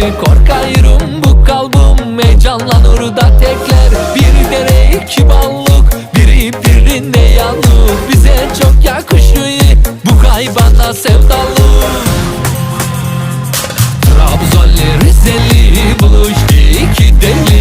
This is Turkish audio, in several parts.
Şimdi korkarım bu kalbim Heyecanlanır da tekler. Bir dere iki ballık Biri birine yanlık Bize çok yakışıyor Bu kaybana sevdalı Trabzonlu Rizeli Buluştu iki deli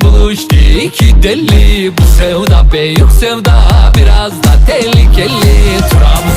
buluştu. İki deli Bu sevda pek sevda biraz da tehlikeli. Trabzon